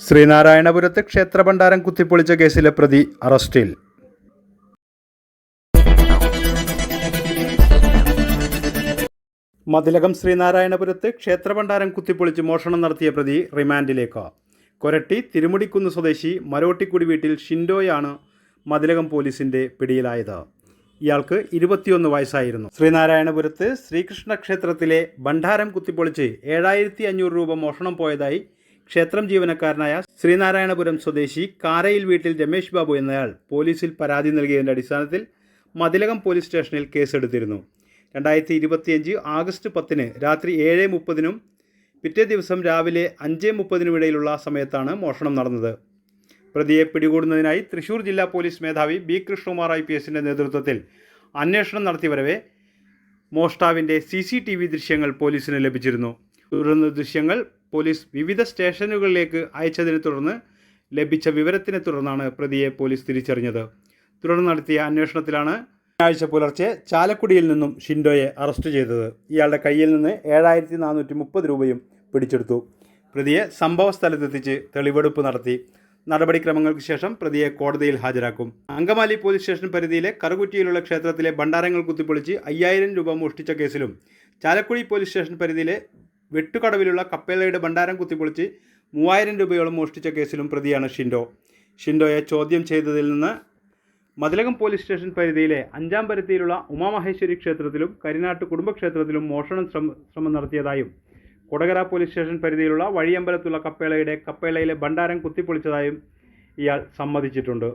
ശ്രീനാരായണപുരത്ത് ക്ഷേത്രഭണ്ഡാരം കുത്തിപ്പൊളിച്ച കേസിലെ പ്രതി അറസ്റ്റിൽ. മതിലകം ശ്രീനാരായണപുരത്ത് ക്ഷേത്രഭണ്ഡാരം കുത്തിപ്പൊളിച്ച് മോഷണം നടത്തിയ പ്രതി റിമാൻഡിലേക്ക്. കൊരട്ടി തിരുമുടിക്കുന്ന് സ്വദേശി മരോട്ടിക്കുടി വീട്ടിൽ ഷിൻഡോയാണ് മതിലകം പോലീസിന്റെ പിടിയിലായത്. ഇയാൾക്ക് ഇരുപത്തിയൊന്ന് വയസ്സായിരുന്നു. ശ്രീനാരായണപുരത്ത് ശ്രീകൃഷ്ണ ക്ഷേത്രത്തിലെ ഭണ്ഡാരം കുത്തിപ്പൊളിച്ച് ഏഴായിരത്തി അഞ്ഞൂറ് രൂപ മോഷണം പോയതായി ക്ഷേത്രം ജീവനക്കാരനായ ശ്രീനാരായണപുരം സ്വദേശി കാരയിൽ വീട്ടിൽ രമേശ് ബാബു എന്നയാൾ പോലീസിൽ പരാതി നൽകിയതിന്റെ അടിസ്ഥാനത്തിൽ മതിലകം പോലീസ് സ്റ്റേഷനിൽ കേസെടുത്തിരുന്നു. രണ്ടായിരത്തി ഇരുപത്തിയഞ്ച് ആഗസ്റ്റ് പത്തിന് രാത്രി ഏഴ് മുപ്പതിനും പിറ്റേ ദിവസം രാവിലെ അഞ്ച് മുപ്പതിനും ഇടയിലുള്ള സമയത്താണ് മോഷണം നടന്നത്. പ്രതിയെ പിടികൂടുന്നതിനായി തൃശൂർ ജില്ലാ പോലീസ് മേധാവി ബി കൃഷ്ണകുമാർ ഐ പി എസിന്റെ നേതൃത്വത്തിൽ അന്വേഷണം നടത്തി വരവെ മോഷ്ടാവിന്റെ സി സി ടി വി ദൃശ്യങ്ങൾ പോലീസിന് ലഭിച്ചിരുന്നു. തുടർന്ന് ദൃശ്യങ്ങൾ പോലീസ് വിവിധ സ്റ്റേഷനുകളിലേക്ക് അയച്ചതിനെ തുടർന്ന് ലഭിച്ച വിവരത്തിനെ തുടർന്നാണ് പ്രതിയെ പോലീസ് തിരിച്ചറിഞ്ഞത്. തുടർന്ന് നടത്തിയ അന്വേഷണത്തിലാണ് ശനിയാഴ്ച പുലർച്ചെ ചാലക്കുടിയിൽ നിന്നും ഷിൻഡോയെ അറസ്റ്റ് ചെയ്തത്. ഇയാളുടെ കയ്യിൽ നിന്ന് ഏഴായിരത്തി നാനൂറ്റി മുപ്പത് രൂപയും പിടിച്ചെടുത്തു. പ്രതിയെ സംഭവ സ്ഥലത്തെത്തിച്ച് തെളിവെടുപ്പ് നടത്തി. നടപടിക്രമങ്ങൾക്ക് ശേഷം പ്രതിയെ കോടതിയിൽ ഹാജരാക്കും. അങ്കമാലി പോലീസ് സ്റ്റേഷൻ പരിധിയിലെ കറുകുറ്റിയിലുള്ള ക്ഷേത്രത്തിലെ ഭണ്ഡാരങ്ങൾ കുത്തിപ്പൊളിച്ച് അയ്യായിരം രൂപ മോഷ്ടിച്ച കേസിലും ചാലക്കുടി പോലീസ് സ്റ്റേഷൻ പരിധിയിലെ വെട്ടുകടവിലുള്ള കപ്പേലയുടെ ഭണ്ഡാരം കുത്തിപ്പൊളിച്ച് മൂവായിരം രൂപയോളം മോഷ്ടിച്ച കേസിലും പ്രതിയാണ് ഷിൻഡോ. ഷിൻഡോയെ ചോദ്യം ചെയ്തതിൽ നിന്ന് മതിലകം പോലീസ് സ്റ്റേഷൻ പരിധിയിലെ അഞ്ചാം പരിധിയിലുള്ള ഉമാമഹേശ്വരി ക്ഷേത്രത്തിലും കരിനാട്ട് കുടുംബക്ഷേത്രത്തിലും മോഷണം ശ്രമ നടത്തിയതായും കൊടകര പോലീസ് സ്റ്റേഷൻ പരിധിയിലുള്ള വഴിയമ്പലത്തുള്ള കപ്പേളയുടെ കപ്പേളയിലെ ഭണ്ഡാരം കുത്തിപ്പൊളിച്ചതായും ഇയാൾ സമ്മതിച്ചിട്ടുണ്ട്.